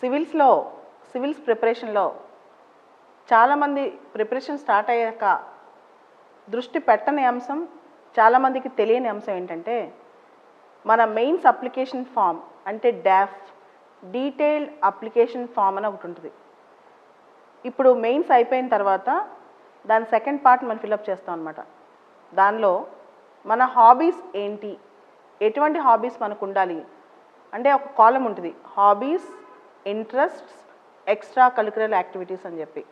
సివిల్స్లో civils ప్రిపరేషన్లో చాలామంది preparation start అయ్యాక దృష్టి పెట్టని అంశం చాలామందికి తెలియని అంశం ఏంటంటే మన మెయిన్స్ అప్లికేషన్ ఫామ్ అంటే డాఫ్ డీటెయిల్డ్ అప్లికేషన్ ఫామ్ అని ఒకటి ఉంటుంది. ఇప్పుడు మెయిన్స్ అయిపోయిన తర్వాత దాని సెకండ్ పార్ట్ మనం ఫిలప్ చేస్తాం అనమాట దానిలో మన హాబీస్ ఏంటి? ఎటువంటి హాబీస్ మనకు ఉండాలి? అంటే ఒక కాలం ఉంటుంది. Hobbies interests extra curricular activities అని చెప్పి.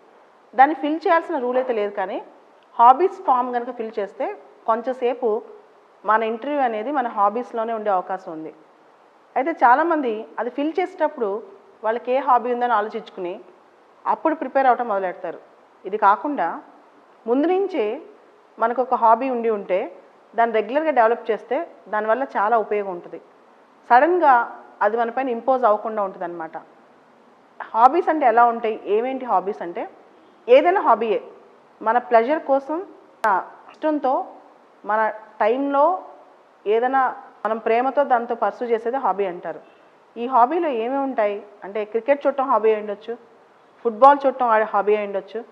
దాన్ని ఫిల్ చేయాల్సిన రూల్ అయితే లేదు కానీ హాబీస్ ఫామ్ కనుక ఫిల్ చేస్తే కొంచెంసేపు మన ఇంటర్వ్యూ అనేది మన హాబీస్లోనే ఉండే అవకాశం ఉంది. అయితే చాలామంది అది ఫిల్ చేసేటప్పుడు వాళ్ళకి ఏ హాబీ ఉందని ఆలోచించుకుని అప్పుడు ప్రిపేర్ అవటం మొదలెడతారు. ఇది కాకుండా ముందు నుంచే మనకు ఒక హాబీ ఉండి ఉంటే దాన్ని రెగ్యులర్గా డెవలప్ చేస్తే దానివల్ల చాలా ఉపయోగం ఉంటుంది. సడన్గా అది మన పైన ఇంపోజ్ అవ్వకుండా ఉంటుంది అనమాట హాబీస్ అంటే ఎలా ఉంటాయి? ఏమేంటి హాబీస్ అంటే? ఏదైనా హాబీయే మన ప్లెజర్ కోసం ఇష్టంతో మన టైంలో ఏదైనా మనం ప్రేమతో దాంతో పర్సూ చేసేది హాబీ అంటారు. ఈ హాబీలో ఏమేమి ఉంటాయి? అంటే క్రికెట్ చూడటం హాబీ అయి ఉండొచ్చు. ఫుట్బాల్ చూడటం ఆడే హాబీ అయి ఉండొచ్చు.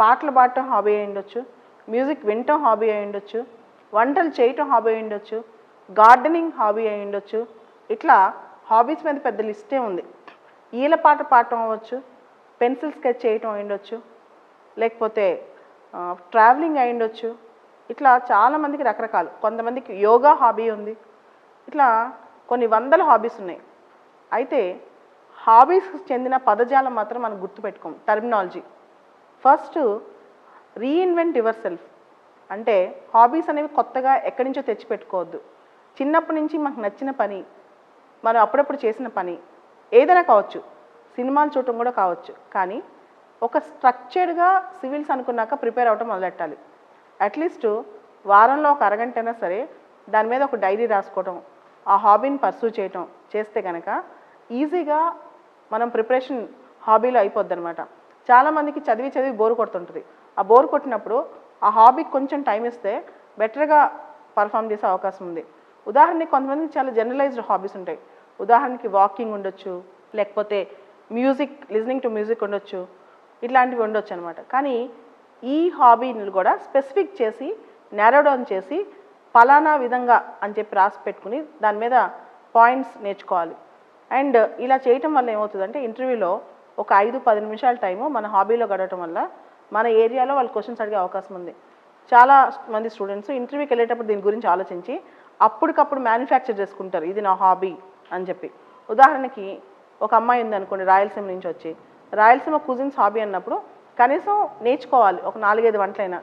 పాటలు పాడటం హాబీ అయి ఉండొచ్చు. మ్యూజిక్ వినటం హాబీ అయి ఉండొచ్చు. వంటలు చేయటం హాబీ అయి ఉండొచ్చు. గార్డెనింగ్ హాబీ అయి ఉండొచ్చు. ఇట్లా హాబీస్ మీద పెద్ద లిస్టే ఉంది. ఈల పాట పాడటం అవ్వచ్చు పెన్సిల్ స్కెచ్ చేయటం అయి లేకపోతే ట్రావెలింగ్ అయ్యుండొచ్చు. ఇట్లా చాలామందికి రకరకాలు. కొంతమందికి యోగా హాబీ ఉంది. ఇట్లా కొన్ని వందల హాబీస్ ఉన్నాయి. అయితే హాబీస్కి చెందిన పదజాలం మాత్రం మనం గుర్తుపెట్టుకోం టర్మినాలజీ. First reinvent yourself. అంటే హాబీస్ అనేవి కొత్తగా ఎక్కడి నుంచో తెచ్చిపెట్టుకోవద్దు. చిన్నప్పటి నుంచి మనకు నచ్చిన పని మనం అప్పుడప్పుడు చేసిన పని ఏదైనా కావచ్చు సినిమాలు చూడటం కూడా కావచ్చు కానీ ఒక స్ట్రక్చర్డ్గా సివిల్స్ అనుకున్నాక ప్రిపేర్ అవ్వటం మొదలెట్టాలి. అట్లీస్ట్ వారంలో ఒక అరగంట అయినా సరే దాని మీద ఒక డైరీ రాసుకోవటం ఆ హాబీని పర్సూ చేయటం చేస్తే కనుక ఈజీగా మనం ప్రిపరేషన్ హాబీలో అయిపోద్ది అనమాట చాలామందికి చదివి చదివి బోర్ కొడుతుంటుంది. ఆ బోర్ కొట్టినప్పుడు ఆ హాబీకి కొంచెం టైం ఇస్తే బెటర్గా పర్ఫామ్ చేసే అవకాశం ఉంది. ఉదాహరణకి కొంతమందికి చాలా జనరలైజ్డ్ హాబీస్ ఉంటాయి. ఉదాహరణకి వాకింగ్ ఉండొచ్చు లేకపోతే మ్యూజిక్ లిజనింగ్ టు మ్యూజిక్ ఉండొచ్చు ఇట్లాంటివి ఉండొచ్చు అనమాట కానీ ఈ హాబీని కూడా స్పెసిఫిక్ చేసి నేరో డౌన్ చేసి ఫలానా విధంగా అని చెప్పి రాసి పెట్టుకుని దాని మీద పాయింట్స్ నేర్చుకోవాలి. అండ్ ఇలా చేయటం వల్ల ఏమవుతుందంటే ఇంటర్వ్యూలో ఒక ఐదు పది నిమిషాల టైము మన హాబీలో గడవటం వల్ల మన ఏరియాలో వాళ్ళు క్వశ్చన్స్ అడిగే అవకాశం ఉంది. చాలా మంది స్టూడెంట్స్ ఇంటర్వ్యూకి వెళ్ళేటప్పుడు దీని గురించి ఆలోచించి అప్పటికప్పుడు మ్యానుఫ్యాక్చర్ చేసుకుంటారు. ఇది నా హాబీ. అని చెప్పి. ఉదాహరణకి ఒక అమ్మాయి ఉంది అనుకోండి రాయలసీమ నుంచి వచ్చి. రాయలసీమ కుజిన్స్ హాబీ అన్నప్పుడు కనీసం నేర్చుకోవాలి ఒక నాలుగైదు వంటలైనా.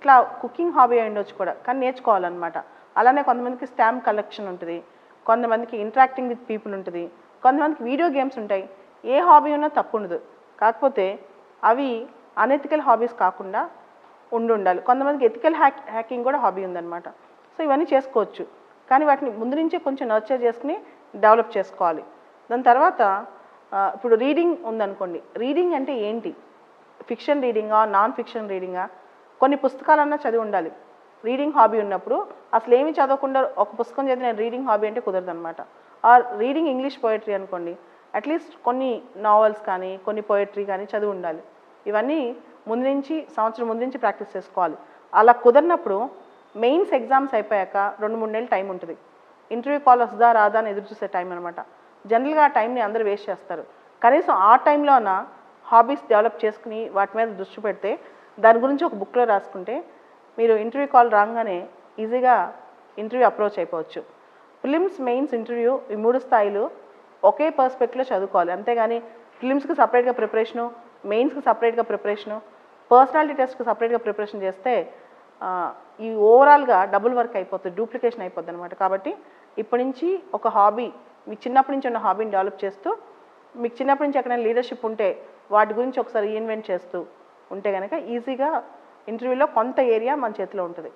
ఇట్లా కుకింగ్ హాబీ అయి ఉండొచ్చు కూడా కానీ నేర్చుకోవాలన్నమాట. అలానే కొంతమందికి స్టాంప్ కలెక్షన్ ఉంటుంది కొంతమందికి ఇంటరాక్టింగ్ విత్ పీపుల్ ఉంటుంది కొంతమందికి వీడియో గేమ్స్ ఉంటాయి. ఏ హాబీ ఉన్నా తప్పు ఉండదు. కాకపోతే అవి అనెథికల్ హాబీస్ కాకుండా ఉండి ఉండాలి. కొంతమందికి ఎథికల్ హ్యాక్ హ్యాకింగ్ కూడా హాబీ ఉందన్నమాట. సో ఇవన్నీ చేసుకోవచ్చు. కానీ వాటిని ముందు నుంచే కొంచెం నర్చర్ చేసుకుని డెవలప్ చేసుకోవాలి. దాని తర్వాత ఇప్పుడు రీడింగ్ ఉందనుకోండి. రీడింగ్ అంటే ఏంటి? ఫిక్షన్ రీడింగా నాన్ ఫిక్షన్ రీడింగా? కొన్ని పుస్తకాలన్నా చదివి ఉండాలి. రీడింగ్ హాబీ ఉన్నప్పుడు అసలు ఏమి చదవకుండా ఒక పుస్తకం చదివి నేను రీడింగ్ హాబీ అంటే కుదరదు అనమాట ఆ రీడింగ్ ఇంగ్లీష్ పోయిటరీ అనుకోండి. అట్లీస్ట్ కొన్ని నావెల్స్ కానీ కొన్ని పోయిటరీ కానీ చదివి ఉండాలి. ఇవన్నీ ముందు నుంచి సంవత్సరం ముందు నుంచి ప్రాక్టీస్ చేసుకోవాలి. అలా కుదరినప్పుడు మెయిన్స్ ఎగ్జామ్స్ అయిపోయాక రెండు మూడు నెలలు టైం ఉంటుంది. ఇంటర్వ్యూ కాల్ వస్తుందా రాదా అని ఎదురు చూసే టైం అనమాట జనరల్గా ఆ టైంని అందరూ వేస్ట్ చేస్తారు. కనీసం ఆ టైంలోన హాబీస్ డెవలప్ చేసుకుని వాటి మీద దృష్టి పెడితే దాని గురించి ఒక బుక్లో రాసుకుంటే మీరు ఇంటర్వ్యూ కాల్ రాగానే ఈజీగా ఇంటర్వ్యూ అప్రోచ్ అయిపోవచ్చు. ఫిలిమ్స్ మెయిన్స్ ఇంటర్వ్యూ ఈ మూడు స్థాయిలు ఒకే పర్స్పెక్ట్లో చదువుకోవాలి. అంతేగాని ఫిలిమ్స్కి సపరేట్గా ప్రిపరేషను మెయిన్స్కి సపరేట్గా ప్రిపరేషను పర్సనాలిటీ టెస్ట్కి సపరేట్గా ప్రిపరేషన్ చేస్తే ఈ ఓవరాల్గా డబుల్ వర్క్ అయిపోతుంది డూప్లికేషన్ అయిపోద్ది అనమాట కాబట్టి ఇప్పటి నుంచి ఒక హాబీ మీకు చిన్నప్పటి నుంచి ఉన్న హాబీని డెవలప్ చేస్తూ మీకు చిన్నప్పటి నుంచి ఎక్కడైనా లీడర్షిప్ ఉంటే వాటి గురించి ఒకసారి ఇన్వెంట్ చేస్తూ ఉంటే కనుక ఈజీగా ఇంటర్వ్యూలో కొంత ఏరియా మన చేతిలో ఉంటుంది.